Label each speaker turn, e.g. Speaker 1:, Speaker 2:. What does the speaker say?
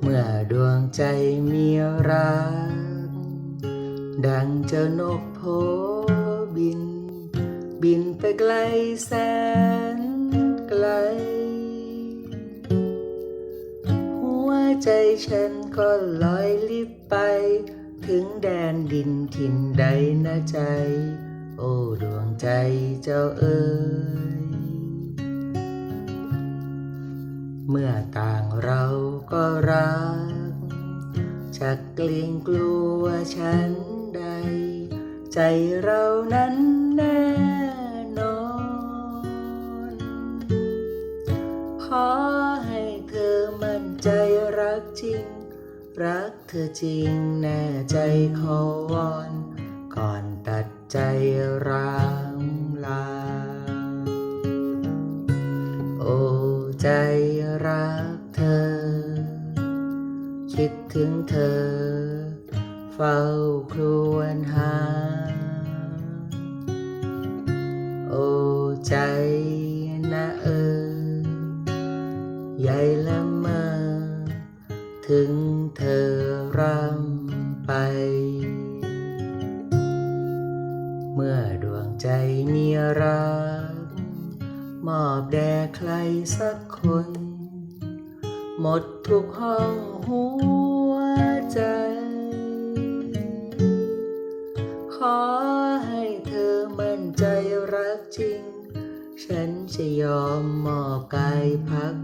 Speaker 1: เมื่อดวงใจมีรัก ดังเจ้านกโพบิน บินไปไกลแสนไกล หัวใจฉันก็ลอยลิบไป ถึงแดนดินถิ่นใดนะใจ โอ้ดวงใจเจ้าเอ๋ย เมื่อต่างเราก็รักจะเกลียงกลัวฉันใด ใจเรานั้นแน่นอน ขอให้เธอมั่นใจรักจริง รักเธอจริงแน่ใจขอวอน ก่อนตัดใจร้าง ใจรักเธอ คิดถึงเธอ เฝ้าครวญหา โอ้ใจนะเออใหญ่ละเมอถึงเธอรำไป เมื่อดวงใจมีรัก มอบแด่ใครสักคน หมดทุกห้องหัวใจ ขอให้เธอมั่นใจรักจริง ฉันจะยอมมอบกายพัก